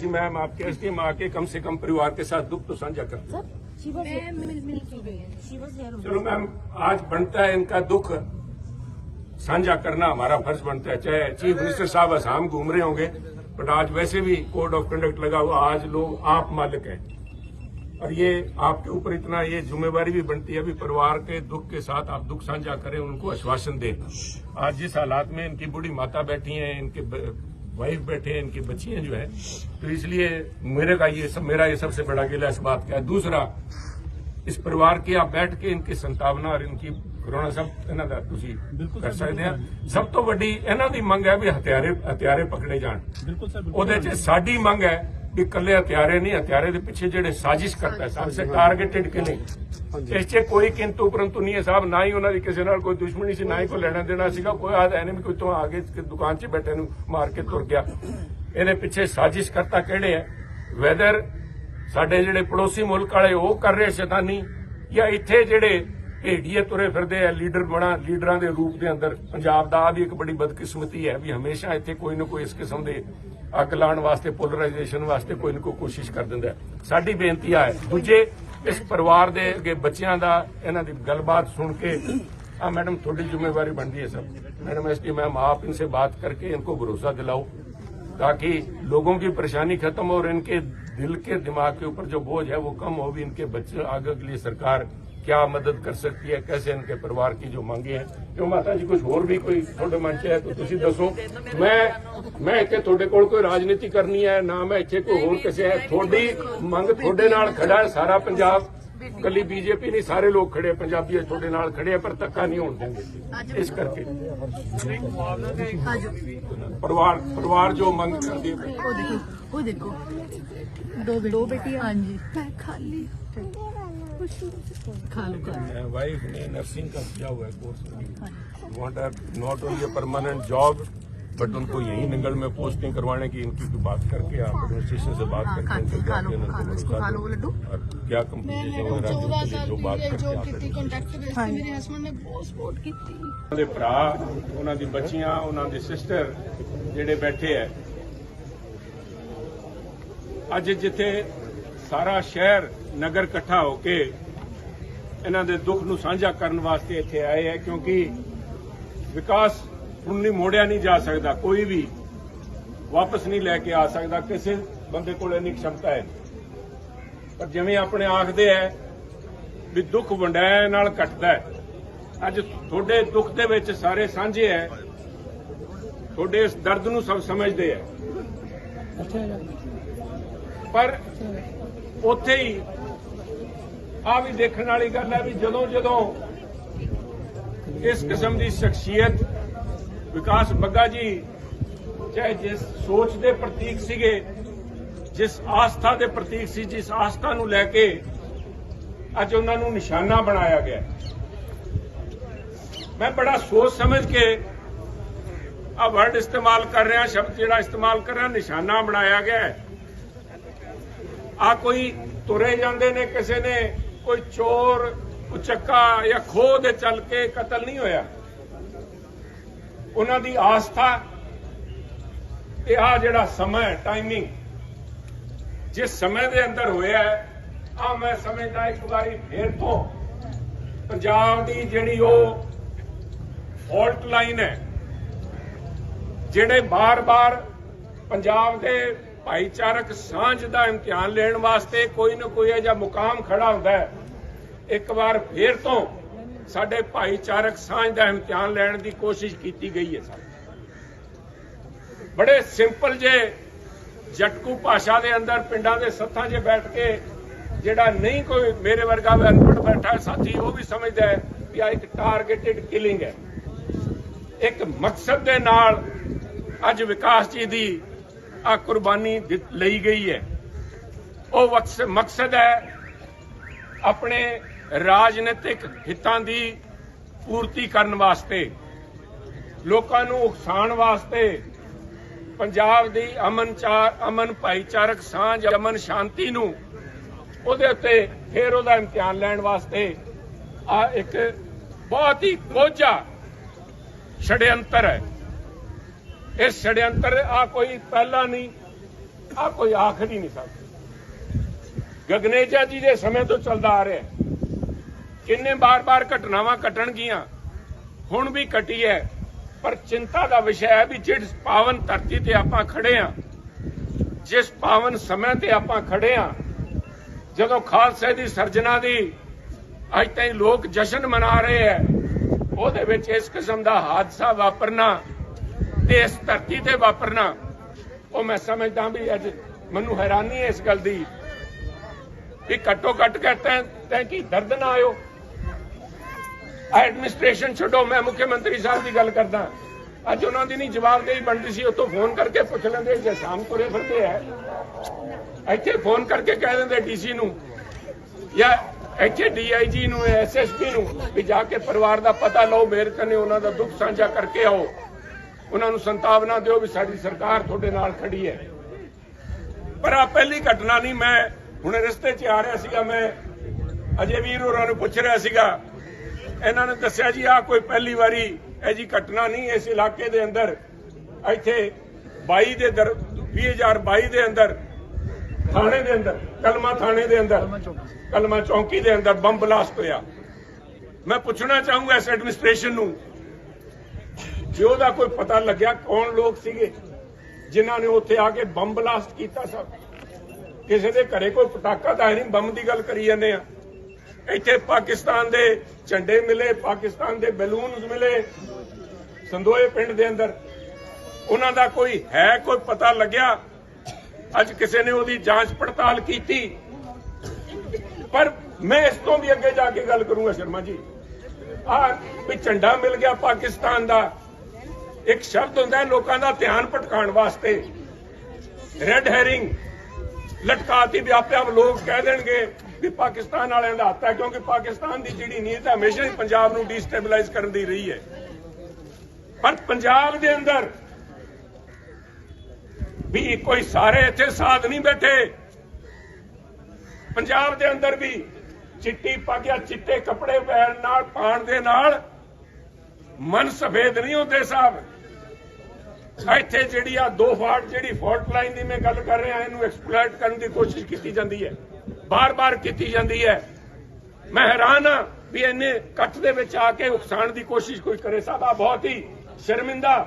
जी ma'am आपके S D आके कम से कम परिवार के साथ दुख तो साझा करते हैं। मैं की चलो मैम आज बनता है इनका दुख। साझा करना हमारा फ़र्ज़ बनता है चाहे चीफ मिनिस्टर साहब असम घूम रहे होंगे बट आज वैसे भी कोड ऑफ़ कंडक्ट लगा हुआ आज लोग आप मालिक हैं। और ये आपके ऊपर इतना ये जिम्मेवारी भी बनती है अभी परिवार के दुख के साथ आप दुख साझा करें उनको आश्वासन दें। आज जिस हालात में इनकी बूढ़ी माता बैठी हैं इनके वाइफ बैठे हैं इनकी बच्चियां जो है तो इसलिए मेरे का ये सब मेरा ये सबसे बड़ा गिला इस बात का है दूसरा ਇਸ ਪਰਿਵਾਰ ਕੇ ਆ ਬੈਠ ਕੇ ਇਨਕੀ ਸੰਤਾਵਨਾ ਔਰ ਇਨਕੀ ਕਰੋਨਾ ਸਭ ਇਹਨਾਂ ਦਾ ਤੁਸੀਂ ਕਰ ਸਕਦੇ ਆ ਸਭ ਤੋਂ ਵੱਡੀ ਇਹਨਾਂ ਦੀ ਮੰਗ ਹੈ ਵੀ ਹਥਿਆਰੇ ਹਥਿਆਰੇ ਪਕੜੇ ਜਾਣ ਬਿਲਕੁਲ ਸਰ ਬਿਲਕੁਲ ਉਹਦੇ 'ਚ ਸਾਡੀ ਮੰਗ ਹੈ ਵੀ ਇਕੱਲੇ ਹਥਿਆਰੇ ਨਹੀਂ ਹਥਿਆਰੇ ਦੇ ਪਿੱਛੇ ਜਿਹੜੇ ਸਾਜ਼ਿਸ਼ ਕਰਦਾ ਹੈ ਸਭ ਸੇ ਟਾਰਗੇਟਡ ਕਿਲਿੰਗ ਇਸ 'ਚ ਕੋਈ ਕਿੰਤੂ ਪਰੰਤੂ ਨਹੀਂ ਹੈ ਸਾਹਿਬ ਨਾ ਹੀ ਉਹਨਾਂ ਦੀ ਕਿਸੇ ਨਾਲ ਕੋਈ ਦੁਸ਼ਮਣੀ ਸੀ, ਨਾ ਹੀ ਕੋਈ ਲੈਣਾ ਦੇਣਾ ਸੀਗਾ। ਕੋਈ ਆਦ ਐਨੇਮੀ ਕੋਈ ਤੋਂ ਆਗੇ ਦੁਕਾਨ 'ਚ ਬੈਠੇ ਨੂੰ ਮਾਰ ਕੇ ਤੁਰ ਗਿਆ। ਇਹਦੇ ਪਿੱਛੇ ਸਾਜ਼ਿਸ਼ ਕਰਤਾ ਕਿਹੜੇ ਹੈ ਵੈਦਰ ਸਾਡੇ ਜਿਹੜੇ ਪੜੋਸੀ ਮੁਲਕ ਵਾਲੇ ਉਹ ਕਰ ਰਹੇ ਸ਼ੈਤਾਨੀ, ਜਾਂ ਇੱਥੇ ਜਿਹੜੇ ਭੇੜੀਏ ਤੁਰੇ ਫਿਰਦੇ ਆ, ਲੀਡਰ ਬਣਾ, ਲੀਡਰਾਂ ਦੇ ਰੂਪ ਦੇ ਅੰਦਰ। ਪੰਜਾਬ ਦਾ ਆ ਵੀ ਇੱਕ ਬੜੀ ਬਦਕਿਸਮਤੀ ਹੈ ਵੀ ਹਮੇਸ਼ਾ ਇੱਥੇ ਕੋਈ ਨਾ ਕੋਈ ਇਸ ਕਿਸਮ ਦੇ ਅੱਗ ਲਾਉਣ ਵਾਸਤੇ ਪੋਲਰਾਈਜੇਸ਼ਨ ਵਾਸਤੇ ਕੋਈ ਨਾ ਕੋਈ ਕੋਸ਼ਿਸ਼ ਕਰ ਦਿੰਦਾ ਸਾਡੀ ਬੇਨਤੀ ਆ ਹੈ। ਦੂਜੇ ਇਸ ਪਰਿਵਾਰ ਦੇ ਅੱਗੇ ਬੱਚਿਆਂ ਦਾ ਇਹਨਾਂ ਦੀ ਗੱਲਬਾਤ ਸੁਣ ਕੇ ਆ मैडम थोड़ी जिम्मेवारी बनती है सब मैडम एस डी मैम आप इनसे बात करके इनको भरोसा दिलाओ ताकि लोगों की परेशानी खत्म हो और इनके दिल के दिमाग के ऊपर जो बोझ है वो कम हो भी इनके बच्चे आगे के लिए सरकार क्या मदद कर सकती है कैसे इनके परिवार की जो मांगे हैं क्यों माता जी कुछ और भी कोई ਤੁਹਾਡੇ ਮਨ 'ਚ ਹੈ ਤਾਂ ਤੁਸੀਂ ਦੱਸੋ ਮੈਂ ਮੈਂ ਇੱਥੇ ਤੁਹਾਡੇ ਕੋਲ ਕੋਈ ਰਾਜਨੀਤੀ ਕਰਨੀ ਹੈ ਨਾ ਮੈਂ ਇੱਥੇ ਕੋਈ ਹੋਰ ਕਿਸੇ ਹੈ ਤੁਹਾਡੀ ਮੰਗ ਤੁਹਾਡੇ ਨਾਲ ਖੜਾ ਹੈ ਸਾਰਾ ਪੰਜਾਬ ਕੱਲੀ ਬੀਜੇਪੀ ਨਹੀਂ ਸਾਰੇ ਲੋਕ ਖੜੇ ਆ, ਪੰਜਾਬੀ ਤੁਹਾਡੇ ਨਾਲ ਖੜੇ ਆ ਪਰ ਧੱਕਾ ਨਹੀਂ ਹੋਣ ਦੇਣਗੇ ਇਸ ਕਰਕੇ ਪਰਿਵਾਰ ਪਰਿਵਾਰ ਜੋ ਮੰਗ ਕਰਦੀ ਹੈ वो देखो वो देखो दो बेटी दो बेटी हाँ जी मैं खाली खा लो खा लो वाइफ ने नर्सिंग का किया हुआ है course want not only a permanent job but उनको यही नंगल में पोस्टिंग करवाने की इनकी कोई बात करके आप एडमिनिस्ट्रेशन से बात हाँ, करके खा इनसे लो, जाके खा लो, इसको इनको भरोसा खा लो दो। वो लड्डू। और क्या कंपटीशन वगैरह जो चौदह के लिए साल जो बात पहले करके जॉब आप ਕੀਤੀ ਕੰਟੈਕਟ ਬੇਸ ਤੇ ਮੇਰੇ ਹਸਬੰਡ ਨੇ ਬਹੁਤ ਸਪੋਰਟ ਕੀਤੀ ਉਹਨਾਂ ਦੇ ਭਰਾ ਉਹਨਾਂ ਦੀ ਬੱਚੀਆਂ ਉਹਨਾਂ ਦੇ ਸਿਸਟਰ ਜਿਹੜੇ ਬੈਠੇ ਐ ਅੱਜ ਜਿੱਥੇ ਸਾਰਾ ਸ਼ਹਿਰ ਨਗਰ ਇਕੱਠਾ ਹੋ ਕੇ ਇਹਨਾਂ ਦੇ ਦੁੱਖ ਨੂੰ ਸਾਂਝਾ ਕਰਨ ਵਾਸਤੇ ਇੱਥੇ ਆਏ ਹੈ, ਕਿਉਂਕਿ ਵਿਕਾਸ ਹੁਣ ਨਹੀਂ ਮੋੜਿਆ ਨਹੀਂ ਜਾ ਸਕਦਾ, ਕੋਈ ਵੀ ਵਾਪਸ ਨਹੀਂ ਲੈ ਕੇ ਆ ਸਕਦਾ, ਕਿਸੇ ਬੰਦੇ ਕੋਲ ਇੰਨੀ ਖਮਤਾ ਹੈ ਪਰ ਜਿਵੇਂ ਆਪਣੇ ਆਖਦੇ ਐ ਵੀ ਦੁੱਖ ਵੰਡਾਇਆ ਨਾਲ ਘਟਦਾ ਹੈ, ਅੱਜ ਤੁਹਾਡੇ ਦੁੱਖ ਦੇ ਵਿੱਚ ਸਾਰੇ ਸਾਂਝੇ ਐ ਤੁਹਾਡੇ ਇਸ ਦਰਦ ਨੂੰ ਸਭ ਸਮਝਦੇ ਐ ਪਰ ਉੱਥੇ ਹੀ ਆ ਵੀ ਦੇਖਣ ਵਾਲੀ ਗੱਲ ਹੈ ਵੀ ਜਦੋਂ ਜਦੋਂ ਇਸ ਕਿਸਮ ਦੀ ਸ਼ਖਸੀਅਤ ਵਿਕਾਸ ਬੱਗਾ ਜੀ ਚਾਹੇ ਜਿਸ ਸੋਚ ਦੇ ਪ੍ਰਤੀਕ ਸੀਗੇ, ਜਿਸ ਆਸਥਾ ਦੇ ਪ੍ਰਤੀਕ ਸੀ, ਜਿਸ ਆਸਥਾ ਨੂੰ ਲੈ ਕੇ ਅੱਜ ਉਹਨਾਂ ਨੂੰ ਨਿਸ਼ਾਨਾ ਬਣਾਇਆ ਗਿਆ। ਮੈਂ ਬੜਾ ਸੋਚ ਸਮਝ ਕੇ ਆ ਵਰਡ ਇਸਤੇਮਾਲ ਕਰ ਰਿਹਾ, ਸ਼ਬਦ ਜਿਹੜਾ ਇਸਤੇਮਾਲ ਕਰ ਰਿਹਾ, ਨਿਸ਼ਾਨਾ ਬਣਾਇਆ ਗਿਆ ਆ ਕੋਈ ਤੁਰੇ ਜਾਂਦੇ ਨੇ ਕਿਸੇ ਨੇ, ਕੋਈ ਚੋਰ ਉਚੱਕਾ ਜਾਂ ਖੋਹ ਦੇ ਚੱਲ ਕੇ ਕਤਲ ਨਹੀਂ ਹੋਇਆ। ਉਹਨਾਂ ਦੀ ਆਸਥਾ ਇਹ ਆ ਜਿਹੜਾ ਸਮਾਂ ਟਾਈਮਿੰਗ ਜਿਸ ਸਮੇਂ ਦੇ ਅੰਦਰ ਹੋਇਆ ਆ ਮੈਂ ਸਮਝਦਾ ਇੱਕ ਵਾਰੀ ਫੇਰ ਤੋਂ, ਪੰਜਾਬ ਦੀ ਜਿਹੜੀ ਉਹ ਫਾਲਟ ਲਾਈਨ ਹੈ, ਜਿਹੜੇ ਬਾਰ-ਬਾਰ ਪੰਜਾਬ ਦੇ ਭਾਈਚਾਰਕ ਸਾਂਝ ਦਾ ਇਮਤਿਹਾਨ ਲੈਣ ਵਾਸਤੇ ਕੋਈ ਨਾ ਕੋਈ ਅਜਿਹਾ ਮੁਕਾਮ ਖੜਾ ਹੁੰਦਾ ਹੈ। ਇੱਕ ਵਾਰ ਫੇਰ ਤੋਂ ਸਾਡੇ ਭਾਈਚਾਰਕ ਸਾਂਝ ਦਾ ਇਮਤਿਹਾਨ ਲੈਣ ਦੀ ਕੋਸ਼ਿਸ਼ ਕੀਤੀ ਗਈ ਹੈ ਸਾਡੇ। ਬੜੇ ਸਿੰਪਲ ਜੇ ਜਟਕੂ ਭਾਸ਼ਾ ਦੇ ਅੰਦਰ ਪਿੰਡਾਂ ਦੇ ਸੱਥਾਂ 'ਚ ਬੈਠ ਕੇ ਜਿਹੜਾ ਨਹੀਂ ਕੋਈ ਮੇਰੇ ਵਰਗਾ ਵੀ ਅਨਪੜ੍ਹ ਬੈਠਾ ਹੈ ਸਾਥੀ, ਉਹ ਵੀ ਸਮਝਦਾ ਹੈ ਵੀ ਆ ਇੱਕ ਟਾਰਗੇਟਿਡ ਕਿਲਿੰਗ ਹੈ। ਇੱਕ ਮਕਸਦ ਦੇ ਨਾਲ ਅੱਜ ਵਿਕਾਸ ਜੀ ਦੀ ਆ ਕੁਰਬਾਨੀ ਲਈ ਗਈ ਹੈ। ਉਹ ਵਕਸ- ਮਕਸਦ ਹੈ ਆਪਣੇ ਰਾਜਨੀਤਿਕ ਹਿੱਤਾਂ ਦੀ ਪੂਰਤੀ ਕਰਨ ਵਾਸਤੇ, ਲੋਕਾਂ ਨੂੰ ਉਕਸਾਉਣ ਵਾਸਤੇ, ਪੰਜਾਬ ਦੀ ਅਮਨ ਚਾਰ, ਅਮਨ ਭਾਈਚਾਰਕ ਸਾਂਝ, ਅਮਨ ਸ਼ਾਂਤੀ ਨੂੰ ਉਹਦੇ ਉੱਤੇ ਫੇਰ ਉਹਦਾ ਇਮਤਿਹਾਨ ਲੈਣ ਵਾਸਤੇ ਆ ਇੱਕ ਬਹੁਤ ਹੀ ਕੋਝਾ ਛੜਯੰਤਰ ਹੈ। ਇਸ ਛੜਯੰਤਰ ਆ ਕੋਈ ਪਹਿਲਾ ਨਹੀਂ, ਆ ਕੋਈ ਆਖ ਹੀ ਨਹੀਂ ਸਕਦਾ ਗਗਨੇਜਾ ਜੀ ਦੇ ਸਮੇਂ ਤੋਂ ਚੱਲਦਾ ਆ ਰਿਹਾ ਕਿੰਨੇ ਬਾਰ-ਬਾਰ ਘਟਨਾਵਾਂ ਘਟਣਗੀਆਂ, ਹੁਣ ਵੀ ਘਟੀ ਹੈ, ਪਰ ਚਿੰਤਾ ਦਾ ਵਿਸ਼ਾ ਹੈ ਵੀ ਜਿਸ ਪਾਵਨ ਧਰਤੀ ਤੇ ਆਪਾਂ ਖੜੇ ਆ ਜਿਸ ਪਾਵਨ ਸਮੇਂ ਤੇ ਆਪਾਂ ਖੜੇ ਆ ਜਦੋਂ ਖਾਲਸੇ ਦੀ ਸਰਜਨਾ ਦੀ ਅੱਜ ਤਾਈਂ ਲੋਕ ਜਸ਼ਨ ਮਨਾ ਰਹੇ ਹੈ, ਉਹਦੇ ਵਿੱਚ ਇਸ ਕਿਸਮ ਦਾ ਹਾਦਸਾ ਵਾਪਰਨਾ ਤੇ ਇਸ ਧਰਤੀ ਤੇ ਵਾਪਰਨਾ, ਉਹ ਮੈਂ ਸਮਝਦਾ ਵੀ ਅੱਜ ਮੈਨੂੰ ਹੈਰਾਨੀ ਹੈ ਇਸ ਗੱਲ ਦੀ ਵੀ ਘੱਟੋ ਘੱਟ ਕਹਤਾ ਤੈਂ ਕੀ ਦਰਦ ਨਾ ਆਇਓ। ਐਡਮਿਨਿਸਟ੍ਰੇਸ਼ਨ ਛੱਡੋ, ਮੈਂ ਮੁੱਖ ਮੰਤਰੀ ਸਾਹਿਬ ਦੀ ਗੱਲ ਕਰਦਾ। ਅੱਜ ਉਹਨਾਂ ਦੀ ਨਹੀਂ ਜਵਾਬਦੇਹੀ ਬਣਦੀ ਸੀ ਉਤੋਂ ਫੋਨ ਕਰਕੇ ਪੁੱਛ ਲੈਂਦੇ ਜੇ ਸ਼ਾਮ ਤੁਰੇ ਫਿਰਦੇ ਐ ਇੱਥੇ ਫੋਨ ਕਰਕੇ ਕਹਿ ਦਿੰਦੇ ਡੀਸੀ ਨੂੰ, ਜਾਂ ਇੱਥੇ ਡੀਆਈਜੀ ਨੂੰ, ਐਸਐਸਪੀ ਨੂੰ, ਵੀ ਜਾ ਕੇ ਪਰਿਵਾਰ ਦਾ ਪਤਾ ਲਓ, ਮੇਰ ਕਨੇ ਉਹਨਾਂ ਦਾ ਦੁੱਖ ਸਾਂਝਾ ਕਰਕੇ ਆਓ। ਉਹਨਾਂ ਨੂੰ ਸੰਤਾਵਨਾ ਦਿਓ ਵੀ ਸਾਡੀ ਸਰਕਾਰ ਤੁਹਾਡੇ ਨਾਲ ਖੜੀ ਹੈ। ਪਰ ਆ ਪਹਿਲੀ ਘਟਨਾ ਨਹੀਂ ਮੈਂ ਹੁਣ ਰਸਤੇ 'ਚ ਆ ਰਿਹਾ ਸੀਗਾ ਮੈਂ ਅਜੇ ਵੀਰ ਹੋਰਾਂ ਨੂੰ ਪੁੱਛ ਰਿਹਾ ਸੀਗਾ। ਇਹਨਾਂ ਨੇ ਦੱਸਿਆ ਜੀ ਆ ਕੋਈ ਪਹਿਲੀ ਵਾਰੀ ਇਹ ਜੀ ਘਟਨਾ ਨਹੀਂ ਇਸ ਇਲਾਕੇ ਦੇ ਅੰਦਰ ਇੱਥੇ 22 ਦੇ ਦਰ 2022 ਦੇ ਅੰਦਰ ਥਾਣੇ ਦੇ ਅੰਦਰ ਕਲਮਾ ਥਾਣੇ ਦੇ ਅੰਦਰ ਕਲਮਾ ਚੌਂਕੀ ਦੇ ਅੰਦਰ ਬੰਬ ਬਲਾਸਟ ਹੋਇਆ। ਮੈਂ ਪੁੱਛਣਾ ਚਾਹੂੰਗਾ ਇਸ ਐਡਮਿਨਿਸਟ੍ਰੇਸ਼ਨ ਨੂੰ ਜੇ ਉਹਦਾ ਕੋਈ ਪਤਾ ਲੱਗਿਆ ਕੌਣ ਲੋਕ ਸੀਗੇ, ਜਿਨ੍ਹਾਂ ਨੇ ਉੱਥੇ ਆ ਕੇ ਬੰਬ ਬਲਾਸਟ ਕੀਤਾ ਸਭ। ਕਿਸੇ ਦੇ ਘਰੇ ਕੋਈ ਪਟਾਕਾ ਤਾਂ ਨਹੀਂ, ਬੰਬ ਦੀ ਗੱਲ ਕਰੀ ਜਾਂਦੇ ਆ। ਇੱਥੇ ਪਾਕਿਸਤਾਨ ਦੇ ਝੰਡੇ ਮਿਲੇ, ਪਾਕਿਸਤਾਨ ਦੇ ਬੈਲੂਨਸ ਮਿਲੇ, ਸੰਦੋਏ ਪਿੰਡ ਦੇ ਅੰਦਰ। ਉਹਨਾਂ ਦਾ ਕੋਈ ਹੈ, ਕੋਈ ਪਤਾ ਲੱਗਿਆ? ਅੱਜ ਕਿਸੇ ਨੇ ਉਹਦੀ ਜਾਂਚ ਪੜਤਾਲ ਕੀਤੀ? ਪਰ ਮੈਂ ਇਸ ਤੋਂ ਵੀ ਅੱਗੇ ਜਾ ਕੇ ਗੱਲ ਕਰੂੰਗਾ ਸ਼ਰਮਾ ਜੀ। ਆ ਵੀ ਝੰਡਾ ਮਿਲ ਗਿਆ ਪਾਕਿਸਤਾਨ ਦਾ। ਇੱਕ ਸ਼ਬਦ ਹੁੰਦਾ ਲੋਕਾਂ ਦਾ ਧਿਆਨ ਭਟਕਾਉਣ ਵਾਸਤੇ। ਰੈੱਡ ਹੈਰਿੰਗ ਲਟਕਾਤੀ ਵੀ ਆਪੇ ਆਪ ਲੋਕ ਕਹਿ ਦੇਣਗੇ ਵੀ ਪਾਕਿਸਤਾਨ ਵਾਲਿਆਂ ਦਾ ਹੱਥ ਹੈ, ਕਿਉਂਕਿ ਪਾਕਿਸਤਾਨ ਦੀ ਜਿਹੜੀ ਨੀਤ ਹੈ ਹਮੇਸ਼ਾ ਹੀ ਪੰਜਾਬ ਨੂੰ ਡੀਸਟੇਬਲਾਈਜ਼ ਕਰਨ ਦੀ ਰਹੀ ਹੈ। ਪਰ ਪੰਜਾਬ ਦੇ ਅੰਦਰ ਵੀ ਕੋਈ ਸਾਰੇ ਇੱਥੇ ਸਾਧ ਨਹੀਂ ਬੈਠੇ। ਪੰਜਾਬ ਦੇ ਅੰਦਰ ਵੀ ਚਿੱਟੀ ਪੱਗਿਆ ਚਿੱਟੇ ਕੱਪੜੇ ਪਹਿਨ ਨਾਲ ਪਾਣ ਦੇ ਨਾਲ ਮਨ ਸਫੇਦ ਨਹੀਂ ਹੁੰਦੇ ਸਾਹਿਬ। ਇੱਥੇ ਜਿਹੜੀ ਆ ਦੋ ਫਾਟ ਜਿਹੜੀ ਫਾਲਟ ਲਾਈਨ ਦੀ ਮੈਂ ਗੱਲ ਕਰ ਰਿਹਾ, ਇਹਨੂੰ ਐਕਸਪਲੋਇਟ ਕਰਨ ਦੀ ਕੋਸ਼ਿਸ਼ ਕੀਤੀ ਜਾਂਦੀ ਹੈ। ਬਾਰ-ਬਾਰ ਕੀਤੀ ਜਾਂਦੀ ਹੈ। ਮੈਂ ਹੈਰਾਨ ਹਾਂ ਵੀ ਇਹਨੇ ਕੱਟ ਦੇ ਵਿੱਚ ਆ ਕੇ ਉਕਸਾਉਣ ਦੀ ਕੋਸ਼ਿਸ਼ ਕੋਈ ਕਰੇ ਸਾਹਿਬ। ਆ ਬਹੁਤ ਹੀ ਸ਼ਰਮਿੰਦਾ,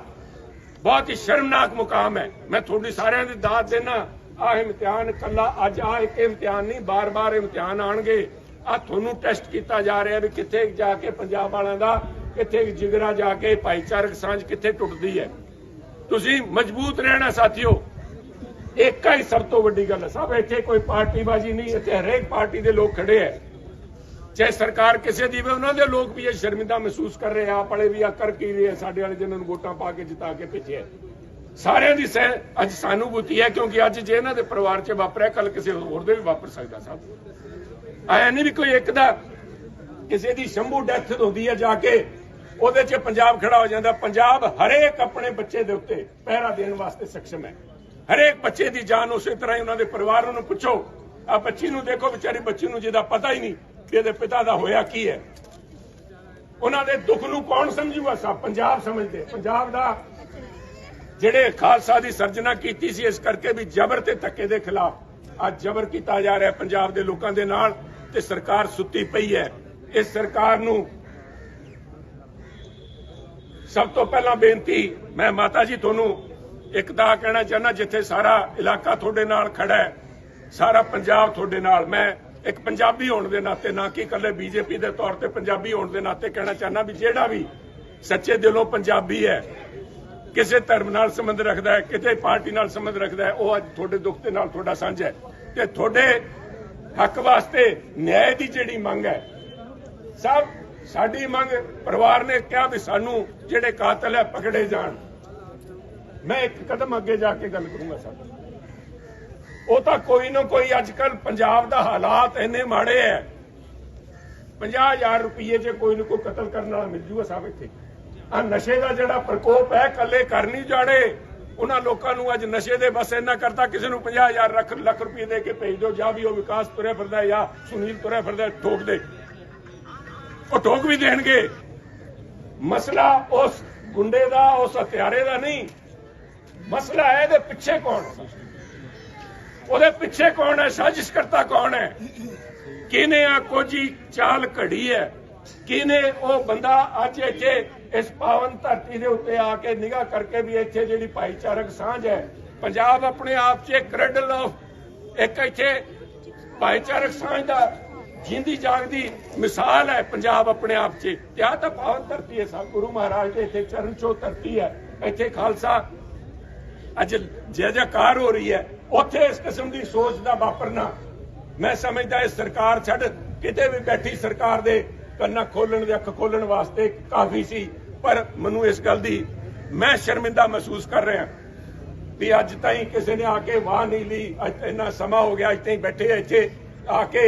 ਬਹੁਤ ਹੀ ਸ਼ਰਮਨਾਕ ਮੁਕਾਮ ਹੈ। ਮੈਂ ਤੁਹਾਡੀ ਸਾਰਿਆਂ ਦੀ ਦਾਤ ਦੇਣਾ ਆ ਇਮਤਿਹਾਨ ਕੱਲਾ ਅੱਜ ਆ ਇੱਕ ਇਮਤਿਹਾਨ ਨਹੀਂ, ਬਾਰ-ਬਾਰ ਇਮਤਿਹਾਨ ਆਣਗੇ ਆ ਤੁਹਾਨੂੰ ਟੈਸਟ ਕੀਤਾ ਜਾ ਰਿਹਾ ਵੀ ਕਿੱਥੇ ਜਾ ਕੇ ਪੰਜਾਬ ਵਾਲਿਆਂ ਦਾ ਕਿੱਥੇ ਜਿਗਰਾ ਜਾ ਕੇ ਭਾਈਚਾਰਕ ਸਾਂਝ ਕਿੱਥੇ ਟੁੱਟਦੀ ਹੈ? ਤੁਸੀਂ ਮਜ਼ਬੂਤ ਰਹਿਣਾ ਸਾਥੀਓ। ਇੱਕ ਹੀ ਸਭ ਤੋਂ ਵੱਡੀ ਗੱਲ ਹੈ। ਸਭ ਇੱਥੇ ਕੋਈ ਪਾਰਟੀਬਾਜ਼ੀ ਨਹੀਂ, ਇੱਥੇ ਹਰੇਕ ਪਾਰਟੀ ਦੇ ਲੋਕ ਖੜੇ ਹੈ। ਚਾਹੇ ਸਰਕਾਰ ਕਿਸੇ ਦੀ ਵੀ ਉਹਨਾਂ ਦੇ ਲੋਕ ਵੀ ਇਹ ਸ਼ਰਮਿੰਦਾ ਮਹਿਸੂਸ ਕਰ ਰਹੇ ਆਪ ਵਾਲੇ ਵੀ ਆ ਕਰ ਕੀ ਰਹੇ ਸਾਡੇ ਵਾਲੇ ਜਿਨ੍ਹਾਂ ਨੂੰ ਵੋਟਾਂ ਪਾ ਕੇ ਜਿਤਾ ਕੇ ਭੇਜਿਆ ਸਾਰਿਆਂ ਦੀ ਸਹਿ ਅੱਜ ਸਾਨੂੰ ਬੁੱਤੀ ਹੈ, ਕਿਉਂਕਿ ਅੱਜ ਜੇ ਇਹਨਾਂ ਦੇ ਪਰਿਵਾਰ 'ਚ ਵਾਪਰਿਆ ਕੱਲ ਕਿਸੇ ਹੋਰ ਦੇ ਵੀ ਵਾਪਰ ਸਕਦਾ ਸਭ। ਆਇਆ ਨਹੀਂ ਵੀ ਕੋਈ ਇੱਕ ਦਾ ਕਿਸੇ ਦੀ ਸ਼ੰਭੂ ਡੈਥ ਹੁੰਦੀ ਹੈ ਜਾ ਕੇ ਉਹਦੇ 'ਚ ਪੰਜਾਬ ਖੜਾ ਹੋ ਜਾਂਦਾ। ਪੰਜਾਬ ਹਰੇਕ ਆਪਣੇ ਬੱਚੇ ਦੇ ਉੱਤੇ ਪਹਿਰਾ ਦੇਣ ਵਾਸਤੇ ਸક્ષਮ ਹੈ। ਹਰੇਕ ਬੱਚੇ ਦੀ ਜਾਨ ਉਸੇ ਤਰ੍ਹਾਂ ਹੀ ਉਹਨਾਂ ਦੇ ਪਰਿਵਾਰ ਨੂੰ ਪੁੱਛੋ। ਆ ਬੱਚੀ ਨੂੰ ਦੇਖੋ, ਵਿਚਾਰੀ ਬੱਚੀ ਨੂੰ ਜਿਹਦਾ ਪਤਾ ਹੀ ਨਹੀਂ ਕਿ ਇਹਦੇ ਪਿਤਾ ਦਾ ਹੋਇਆ ਕੀ ਹੈ। ਉਹਨਾਂ ਦੇ ਦੁੱਖ ਨੂੰ ਕੌਣ ਸਮਝੂਗਾ? ਸਭ ਪੰਜਾਬ ਸਮਝਦੇ ਪੰਜਾਬ ਦਾ ਜਿਹੜੇ ਖਾਲਸਾ ਦੀ ਸਰਜਨਾ ਕੀਤੀ ਸੀ, ਇਸ ਕਰਕੇ ਵੀ ਜ਼ਬਰ ਤੇ ਧੱਕੇ ਦੇ ਖਿਲਾਫ ਅੱਜ ਜ਼ਬਰ ਕੀਤਾ ਜਾ ਰਿਹਾ ਪੰਜਾਬ ਦੇ ਲੋਕਾਂ ਦੇ ਨਾਲ ਤੇ ਸਰਕਾਰ ਸੁੱਤੀ ਪਈ ਹੈ। ਇਸ ਸਰਕਾਰ ਨੂੰ ਸਭ ਤੋਂ ਪਹਿਲਾਂ ਬੇਨਤੀ, ਮੈਂ ਮਾਤਾ ਜੀ ਤੁਹਾਨੂੰ ਇੱਕ ਤਾਂ ਕਹਿਣਾ ਚਾਹੁੰਦਾ, ਜਿੱਥੇ ਸਾਰਾ ਇਲਾਕਾ ਤੁਹਾਡੇ ਨਾਲ ਖੜਾ ਹੈ, ਸਾਰਾ ਪੰਜਾਬ ਤੁਹਾਡੇ ਨਾਲ। ਮੈਂ ਇੱਕ ਪੰਜਾਬੀ ਹੋਣ ਦੇ ਨਾਤੇ, ਨਾ ਕਿ ਇਕੱਲੇ ਬੀਜੇਪੀ ਦੇ ਤੌਰ ਤੇ ਪੰਜਾਬੀ ਹੋਣ ਦੇ ਨਾਤੇ ਕਹਿਣਾ ਚਾਹੁੰਦਾ ਵੀ ਜਿਹੜਾ ਵੀ ਸੱਚੇ ਦਿਲੋਂ ਪੰਜਾਬੀ ਹੈ, ਕਿਸੇ ਧਰਮ ਨਾਲ ਸੰਬੰਧ ਰੱਖਦਾ ਹੈ, ਕਿਤੇ ਪਾਰਟੀ ਨਾਲ ਸੰਬੰਧ ਰੱਖਦਾ ਹੈ, ਉਹ ਅੱਜ ਤੁਹਾਡੇ ਦੁੱਖ ਦੇ ਨਾਲ ਤੁਹਾਡਾ ਸਾਂਝਾ ਹੈ। ਤੇ ਤੁਹਾਡੇ ਹੱਕ ਵਾਸਤੇ ਨਿਆਂ ਦੀ ਜਿਹੜੀ ਮੰਗ ਹੈ, ਸਭ ਸਾਡੀ ਮੰਗ ਪਰਿਵਾਰ ਨੇ ਕਿਹਾ ਵੀ ਸਾਨੂੰ ਜਿਹੜੇ ਕਾਤਲ ਹੈ ਪਕੜੇ ਜਾਣ। ਮੈਂ ਇੱਕ ਕਦਮ ਅੱਗੇ ਜਾ ਕੇ ਗੱਲ ਕਰੂੰਗਾ ਸਰ ਉਹ ਤਾਂ ਕੋਈ ਨਾ ਕੋਈ ਅੱਜ ਕੱਲ ਪੰਜਾਬ ਦਾ ਹਾਲਾਤ ਇੰਨੇ ਮਾੜੇ ਐ। 50000 ਰੁਪਏ 'ਚ ਕੋਈ ਨਾ ਕੋਈ ਕਤਲ ਕਰਨ ਵਾਲਾ ਮਿਲ ਜੂਗਾ ਸਾਹਿਬ ਇੱਥੇ। ਆ ਨਸ਼ੇ ਦਾ ਜਿਹੜਾ ਪ੍ਰਕੋਪ ਹੈ ਕੱਲੇ ਕਰ ਨਹੀਂ ਜਾਣੇ। ਉਹਨਾਂ ਲੋਕਾਂ ਨੂੰ ਅੱਜ ਨਸ਼ੇ ਦੇ ਬਸ ਇੰਨਾ ਕਰਤਾ, ਕਿਸੇ ਨੂੰ 50000 ਲੱਖ ਲੱਖ ਰੁਪਏ ਦੇ ਕੇ ਭੇਜ ਦਿਓ, ਜਾਂ ਵੀ ਉਹ ਵਿਕਾਸ ਤੁਰਿਆ ਫਿਰਦਾ ਜਾਂ ਸੁਨੀਲ ਤੁਰਿਆ ਫਿਰਦਾ, ਠੋਕ ਦੇ। ਉਹ ਠੋਕ ਵੀ ਦੇਣਗੇ। ਮਸਲਾ ਉਸ ਗੁੰਡੇ ਦਾ, ਉਸ ਹਥਿਆਰੇ ਦਾ ਨਹੀਂ। ਮਸਲਾ ਹੈ ਇਹਦੇ ਪਿੱਛੇ ਕੌਣ? ਉਹਦੇ ਪਿੱਛੇ ਕੌਣ ਹੈ? ਸਾਜ਼ਿਸ਼ ਕਰਤਾ ਕੌਣ ਹੈ? ਕਿਹਨੇ ਆ ਕੋਜੀ ਚਾਲ ਘੜੀ ਹੈ। ਕਿਹਨੇ ਉਹ ਬੰਦਾ ਅੱਜ ਇੱਥੇ ਇਸ ਪਾਵਨ ਧਰਤੀ ਦੇ ਉੱਤੇ ਆ ਕੇ ਨਿਗਾਹ ਕਰਕੇ ਵੀ ਇੱਥੇ ਜਿਹੜੀ ਭਾਈਚਾਰਕ ਸਾਂਝ ਹੈ, ਪੰਜਾਬ ਆਪਣੇ ਆਪ 'ਚ ਕ੍ਰੈਡਲ ਆਫ ਇੱਕ ਇੱਥੇ ਭਾਈਚਾਰਕ ਸਾਂਝ ਦਾ ਜਿੰਦੀ ਜਾਗਦੀ ਮਿਸਾਲ ਹੈ ਪੰਜਾਬ ਆਪਣੇ ਆਪ 'ਚ। ਤੇ ਆਹ ਤਾਂ ਪਾਵਨ ਧਰਤੀ ਹੈ ਸਭ ਗੁਰੂ ਮਹਾਰਾਜ ਦੇ ਇੱਥੇ ਚਰਨ ਛੋਹ ਧਰਤੀ ਹੈ, ਇੱਥੇ ਖਾਲਸਾ। ਅੱਜ ਜੈ ਜੈਕਾਰ ਹੋ ਰਹੀ ਹੈ, ਉੱਥੇ ਇਸ ਕਿਸਮ ਦੀ ਸੋਚ ਦਾ ਵਾਪਰਨਾ ਮੈਂ ਸਮਝਦਾ ਇਹ ਸਰਕਾਰ ਛੱਡ, ਕਿਤੇ ਵੀ ਬੈਠੀ ਸਰਕਾਰ ਦੇ ਕੰਨਾਂ ਖੋਲਣ ਦੇ ਅੱਖ ਖੋਲਣ ਵਾਸਤੇ ਕਾਫੀ ਸੀ, ਪਰ ਮੈਨੂੰ ਇਸ ਗੱਲ ਦੀ ਮੈਂ ਸ਼ਰਮਿੰਦਾ ਮਹਿਸੂਸ ਕਰ ਰਿਹਾ। ਵੀ ਅੱਜ ਤਾਈਂ ਕਿਸੇ ਨੇ ਆ ਕੇ ਵਾਹ ਨਹੀਂ ਲਈ, ਅੱਜ ਇੰਨਾ ਸਮਾਂ ਹੋ ਗਿਆ, ਅੱਜ ਤਾਈਂ ਬੈਠੇ ਇੱਥੇ, ਆ ਕੇ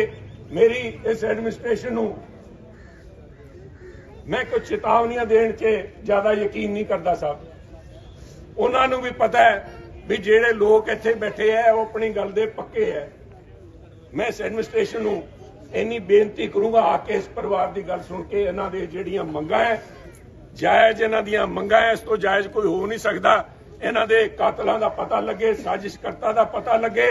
ਮੇਰੀ ਇਸ ਐਡਮਿਨਿਸਟ੍ਰੇਸ਼ਨ ਨੂੰ ਮੈਂ ਕੋਈ ਚੇਤਾਵਨੀਆਂ ਦੇਣ 'ਚ ਜ਼ਿਆਦਾ ਯਕੀਨ ਨਹੀਂ ਕਰਦਾ ਸਾਹਿਬ। ਉਹਨਾਂ ਨੂੰ ਵੀ ਪਤਾ ਹੈ ਵੀ ਜਿਹੜੇ ਲੋਕ ਇੱਥੇ ਬੈਠੇ ਐ ਉਹ ਆਪਣੀ ਗੱਲ ਦੇ ਪੱਕੇ ਐ ਮੈਂ ਇਸ ਐਡਮਿਨਿਸਟ੍ਰੇਸ਼ਨ ਨੂੰ ਇੰਨੀ ਬੇਨਤੀ ਕਰੂੰਗਾ ਆ ਕੇ ਇਸ ਪਰਿਵਾਰ ਦੀ ਗੱਲ ਸੁਣ ਕੇ ਇਹਨਾਂ ਦੇ ਜਿਹੜੀਆਂ ਮੰਗਾਂ ਐ ਜਾਇਜ਼ ਇਹਨਾਂ ਦੀਆਂ ਮੰਗਾਂ ਐ ਇਸ ਤੋਂ ਜਾਇਜ਼ ਕੋਈ ਹੋ ਨਹੀਂ ਸਕਦਾ। ਇਹਨਾਂ ਦੇ ਕਾਤਲਾਂ ਦਾ ਪਤਾ ਲੱਗੇ, ਸਾਜ਼ਿਸ਼ਕਰਤਾ ਦਾ ਪਤਾ ਲੱਗੇ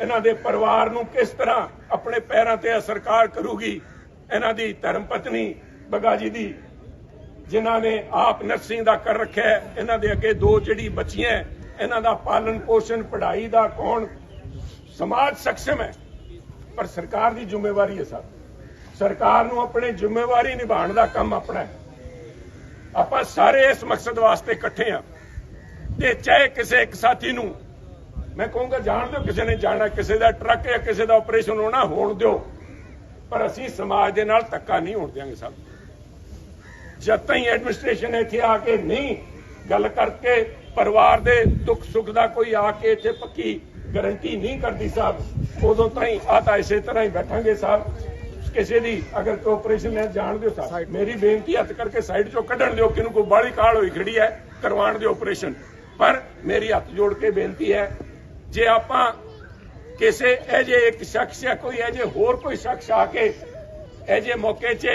ਇਹਨਾਂ ਦੇ ਪਰਿਵਾਰ ਨੂੰ ਕਿਸ ਤਰ੍ਹਾਂ ਆਪਣੇ ਪੈਰਾਂ ਤੇ ਇਹ ਸਰਕਾਰ ਕਰੂਗੀ? ਇਹਨਾਂ ਦੀ ਧਰਮ ਪਤਨੀ ਬਗਾਜੀ ਦੀ, ਜਿਨ੍ਹਾਂ ਨੇ ਆਪ ਨਰਸਿੰਗ ਦਾ ਕਰ ਰੱਖਿਆ ਇਹਨਾਂ ਦੇ ਅੱਗੇ ਦੋ ਜਿਹੜੀ ਬੱਚੀਆਂ ਇਹਨਾਂ ਦਾ ਪਾਲਣ ਪੋਸ਼ਣ, ਪੜ੍ਹਾਈ ਦਾ ਕੌਣ? ਸਮਾਜ ਸક્ષਮ ਹੈ। ਪਰ ਸਰਕਾਰ ਦੀ ਜ਼ਿੰਮੇਵਾਰੀ ਹੈ ਸਭ ਸਰਕਾਰ ਨੂੰ ਆਪਣੇ ਜ਼ਿੰਮੇਵਾਰੀ ਨਿਭਾਉਣ ਦਾ ਕੰਮ ਆਪਣਾ ਹੈ। ਆਪਾਂ ਸਾਰੇ ਇਸ ਮਕਸਦ ਵਾਸਤੇ ਇਕੱਠੇ ਆ ਤੇ ਚਾਹੇ ਕਿਸੇ ਇੱਕ ਸਾਥੀ ਨੂੰ ਮੈਂ ਕਹੂੰਗਾ ਜਾਣ ਦਿਓ ਕਿਸੇ ਨੇ ਜਾਣਾ ਕਿਸੇ ਦਾ ਟਰੱਕ ਜਾਂ ਕਿਸੇ ਦਾ ਆਪਰੇਸ਼ਨ ਹੋਣਾ ਹੋਣ ਦਿਓ। ਪਰ ਅਸੀਂ ਸਮਾਜ ਦੇ ਨਾਲ ਧੱਕਾ ਨਹੀਂ ਹੋਣ ਦਿਆਂਗੇ ਸਭ ਜਦ ਤਾਈਂ ਐਡਮਿਨਿਸਟ੍ਰੇਸ਼ਨ ਇੱਥੇ ਆ ਕੇ ਨਹੀਂ ਗੱਲ ਕਰਕੇ ਪਰਿਵਾਰ ਦੇ ਦੁੱਖ ਸੁੱਖ ਦਾ ਕੋਈ ਆ ਕੇ ਇੱਥੇ ਪੱਕੀ ਗਾਰੰਟੀ ਨਹੀਂ ਕਰਦੀ ਸਾਹਿਬ ਉਦੋਂ ਤਾਈਂ ਆ ਤਾਂ ਇਸੇ ਤਰ੍ਹਾਂ ਹੀ ਬੈਠਾਂਗੇ ਸਾਹਿਬ। ਕਿਸੇ ਦੀ ਅਗਰ ਕੋਈ ਆਪਰੇਸ਼ਨ ਹੈ ਜਾਣ ਦਿਓ ਸਾਹਿਬ। ਮੇਰੀ ਬੇਨਤੀ ਹੱਥ ਕਰਕੇ ਸਾਈਡ ਚੋਂ ਕੱਢਣ ਦਿਓ ਕਿਨੂੰ ਕੋਈ ਬਾਹਲੀ ਕਾਲ ਹੋਈ ਖੜੀ ਹੈ ਕਰਵਾਉਣ ਦਿਓ ਆਪਰੇਸ਼ਨ ਪਰ ਮੇਰੀ ਹੱਥ ਜੋੜ ਕੇ ਬੇਨਤੀ ਹੈ ਜੇ ਆਪਾਂ ਕਿਸੇ ਇਹ ਇੱਕ ਸ਼ਖਸ ਜਾਂ ਕੋਈ ਇਹ ਹੋਰ ਕੋਈ ਸ਼ਖਸ ਆ ਕੇ ਇਹ ਮੌਕੇ 'ਚ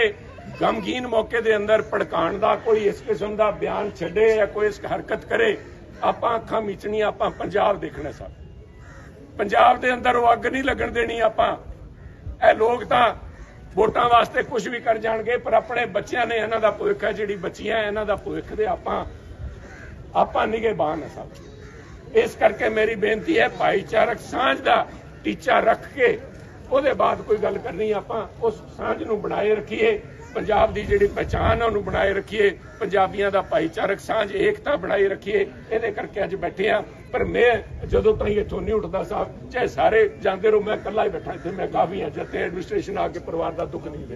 ਗਮਗੀਨ ਮੌਕੇ ਦੇ ਅੰਦਰ ਭੜਕਾਉਣ ਦਾ ਕੋਈ ਇਸ ਕਿਸਮ ਦਾ ਬਿਆਨ ਛੱਡੇ ਜਾਂ ਕੋਈ ਇਸ ਹਰਕਤ ਕਰੇ, ਆਪਾਂ ਅੱਖਾਂ ਮੀਚਣੀਆਂ, ਆਪਾਂ ਪੰਜਾਬ ਦੇਖਣਾ ਸਭ ਪੰਜਾਬ ਦੇ ਅੰਦਰ ਉਹ ਅੱਗ ਨਹੀਂ ਲੱਗਣ ਦੇਣੀ ਆਪਾਂ। ਇਹ ਲੋਕ ਤਾਂ ਵੋਟਾਂ ਵਾਸਤੇ ਕੁਝ ਵੀ ਕਰ ਜਾਣਗੇ, ਪਰ ਆਪਣੇ ਬੱਚਿਆਂ ਨੇ ਇਹਨਾਂ ਦਾ ਭਵਿੱਖ ਹੈ, ਜਿਹੜੀ ਬੱਚੀਆਂ ਇਹਨਾਂ ਦਾ ਭਵਿੱਖ ਦੇ ਆਪਾਂ ਆਪਾਂ ਨਿਗਹਿਬਾਨ ਹੈ ਸਭ। ਇਸ ਕਰਕੇ ਮੇਰੀ ਬੇਨਤੀ ਹੈ, ਭਾਈਚਾਰਕ ਸਾਂਝ ਦਾ ਟੀਚਾ ਰੱਖ ਕੇ ਉਹਦੇ ਬਾਅਦ ਕੋਈ ਗੱਲ ਕਰਨੀ ਆਪਾਂ ਉਸ ਸਾਂਝ ਨੂੰ ਬਣਾਏ ਰੱਖੀਏ, ਪੰਜਾਬ ਦੀ ਜਿਹੜੀ ਪਛਾਣ ਹੈ ਉਹਨੂੰ ਬਣਾਏ ਰੱਖੀਏ, ਪੰਜਾਬੀਆਂ ਦਾ ਭਾਈਚਾਰਕ ਸਾਂਝ, ਏਕਤਾ ਬਣਾਈ ਰੱਖੀਏ, ਇਹਦੇ ਕਰਕੇ ਅੱਜ ਬੈਠੇ ਆ ਪਰ ਮੈਂ ਜਦੋਂ ਤਾਈਂ ਇੱਥੋਂ ਨਹੀਂ ਉੱਠਦਾ ਸਾਹਿਬ, ਚਾਹੇ ਸਾਰੇ ਜਾਂਦੇ ਰਹੋ, ਮੈਂ ਇਕੱਲਾ ਹੀ ਬੈਠਾ ਇੱਥੇ, ਮੈਂ ਕਾਫੀ ਹਾਂ ਜਦ ਐਡਮਿਨਿਸਟ੍ਰੇਸ਼ਨ ਆ ਕੇ ਪਰਿਵਾਰ ਦਾ ਦੁੱਖ ਨਹੀਂ ਦੇ